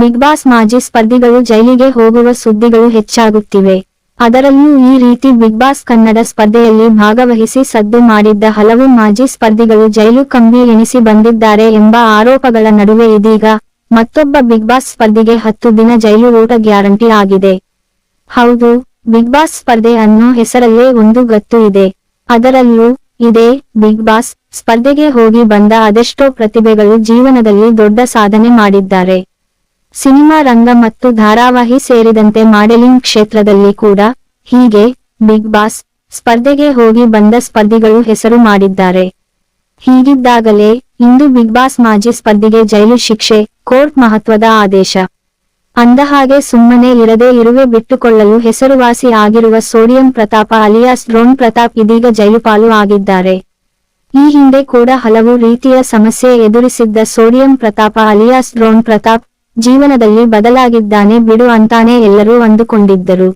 Big boss ಮಾಜಿ ಸ್ಪರ್ಧಿಗಳು ಜೈಲಿಗೆ ಹೋಗುವ ಸುದ್ದಿಗಳು ಹೆಚ್ಚಾಗುತ್ತಿವೆ. ಅದರಲ್ಲೂ ಈ ರೀತಿ ಬಿಗ್ ಬಾಸ್ ಕನ್ನಡ ಸ್ಪರ್ಧೆಯಲ್ಲಿ ಭಾಗವಹಿಸಿ ಸದ್ದು ಮಾಡಿದ್ದ ಹಲವು ಮಾಜಿ ಸ್ಪರ್ಧಿಗಳು ಜೈಲು ಕಂಬಿ ಎನಿಸಿ ಬಂದಿದ್ದಾರೆ ಎಂಬ ಆರೋಪಗಳ ನಡುವೆ ಇದೀಗ ಮತ್ತೊಬ್ಬ ಬಿಗ್ ಬಾಸ್ ಸ್ಪರ್ಧಿಗೆ ಹತ್ತು ದಿನ ಜೈಲು ಓಟ ಗ್ಯಾರಂಟಿ ಆಗಿದೆ. ಹೌದು, ಬಿಗ್ ಬಾಸ್ ಸ್ಪರ್ಧೆ ಅನ್ನೋ ಹೆಸರಲ್ಲೇ ಒಂದು ಗತ್ತು ಇದೆ. ಅದರಲ್ಲೂ ಇದೇ ಬಿಗ್ ಬಾಸ್ ಸ್ಪರ್ಧೆಗೆ ಹೋಗಿ ಬಂದ ಅದೆಷ್ಟೋ ಪ್ರತಿಭೆಗಳು ಜೀವನದಲ್ಲಿ ದೊಡ್ಡ ಸಾಧನೆ ಮಾಡಿದ್ದಾರೆ. ಸಿನಿಮಾ ರಂಗ ಮತ್ತು ಧಾರಾವಾಹಿ ಸೇರಿದಂತೆ ಮಾಡೆಲಿಂಗ್ ಕ್ಷೇತ್ರದಲ್ಲಿ ಕೂಡ ಹೀಗೆ ಬಿಗ್ ಬಾಸ್ ಸ್ಪರ್ಧೆಗೆ ಹೋಗಿ ಬಂದ ಸ್ಪರ್ಧಿಗಳು ಹೆಸರು ಮಾಡಿದ್ದಾರೆ. ಹೀಗಿದ್ದಾಗಲೇ ಇಂದು ಬಿಗ್ ಬಾಸ್ ಮಾಜಿ ಸ್ಪರ್ಧಿಗೆ ಜೈಲು ಶಿಕ್ಷೆ, ಕೋರ್ಟ್ ಮಹತ್ವದ ಆದೇಶ. ಅಂದಹಾಗೆ ಸುಮ್ಮನೆ ಇರದೆ ಇರುವೆ ಬಿಟ್ಟುಕೊಳ್ಳಲು ಹೆಸರುವಾಸಿ ಆಗಿರುವ sodium Pratap alias drone Pratap ಇದೀಗ ಜೈಲುಪಾಲು ಆಗಿದ್ದಾರೆ. ಈ ಹಿಂದೆ ಕೂಡ ಹಲವು ರೀತಿಯ ಸಮಸ್ಯೆ ಎದುರಿಸಿದ್ದ sodium Pratap alias drone Pratap ಜೀವನದಲ್ಲಿ ಬದಲಾಗಿದ್ದಾನೆ ಬಿಡು ಅಂತಾನೆ ಎಲ್ಲರೂ ಅಂದುಕೊಂಡಿದ್ದರು.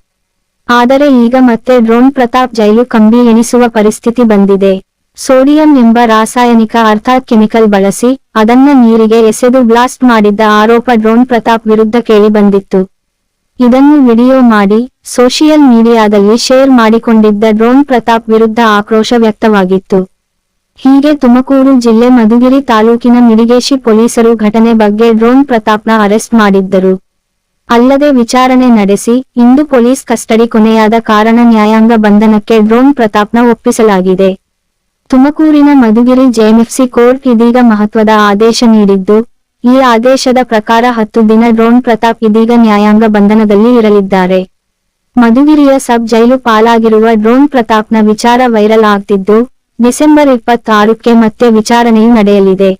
ಆದರೆ ಈಗ ಮತ್ತೆ ಡ್ರೋನ್ ಪ್ರತಾಪ್ ಜೈಲು ಕಂಬಿ ಎನಿಸುವ ಪರಿಸ್ಥಿತಿ ಬಂದಿದೆ. ಸೋಡಿಯಂ ಎಂಬ ರಾಸಾಯನಿಕ ಅರ್ಥಾತ್ ಕೆಮಿಕಲ್ ಬಳಸಿ ಅದನ್ನ ನೀರಿಗೆ ಎಸೆದು ಬ್ಲಾಸ್ಟ್ ಮಾಡಿದ್ದ ಆರೋಪ ಡ್ರೋನ್ ಪ್ರತಾಪ್ ವಿರುದ್ಧ ಕೇಳಿ ಬಂದಿತ್ತು. ಇದನ್ನು ವಿಡಿಯೋ ಮಾಡಿ ಸೋಷಿಯಲ್ ಮೀಡಿಯಾದಲ್ಲಿ ಶೇರ್ ಮಾಡಿಕೊಂಡಿದ್ದ ಡ್ರೋನ್ ಪ್ರತಾಪ್ ವಿರುದ್ಧ ಆಕ್ರೋಶ ವ್ಯಕ್ತವಾಗಿತ್ತು. ಹೀಗೆ ತುಮಕೂರು ಜಿಲ್ಲೆ ಮಧುಗಿರಿ ತಾಲೂಕಿನ ಮಿಡಿಗೇಶಿ ಪೊಲೀಸರು ಘಟನೆ ಬಗ್ಗೆ ಡ್ರೋನ್ ಪ್ರತಾಪ್ನ ಅರೆಸ್ಟ್ ಮಾಡಿದ್ದರು. ಅಲ್ಲದೆ ವಿಚಾರಣೆ ನಡೆಸಿ, ಇಂದು ಪೊಲೀಸ್ ಕಸ್ಟಡಿ ಕೊನೆಯಾದ ಕಾರಣ ನ್ಯಾಯಾಂಗ ಬಂಧನಕ್ಕೆ ಡ್ರೋನ್ ಪ್ರತಾಪ್ನ ಒಪ್ಪಿಸಲಾಗಿದೆ. ತುಮಕೂರಿನ ಮಧುಗಿರಿ ಜೆಎಂಎಫ್ಸಿ ಕೋರ್ಟ್ ಇದೀಗ ಮಹತ್ವದ ಆದೇಶ ನೀಡಿದ್ದು, ಈ ಆದೇಶದ ಪ್ರಕಾರ ಹತ್ತು ದಿನ ಡ್ರೋನ್ ಪ್ರತಾಪ್ ಇದೀಗ ನ್ಯಾಯಾಂಗ ಬಂಧನದಲ್ಲಿ ಇರಲಿದ್ದಾರೆ. ಮಧುಗಿರಿಯ ಸಬ್ ಜೈಲು ಪಾಲಾಗಿರುವ ಡ್ರೋನ್ ಪ್ರತಾಪ್ನ ವಿಚಾರ ವೈರಲ್ ಆಗ್ತಿದ್ದು ಡಿಸೆಂಬರ್ ಇಪ್ಪತ್ತಾರಕ್ಕೆ ಮತ್ತೆ ವಿಚಾರಣೆಯು ನಡೆಯಲಿದೆ.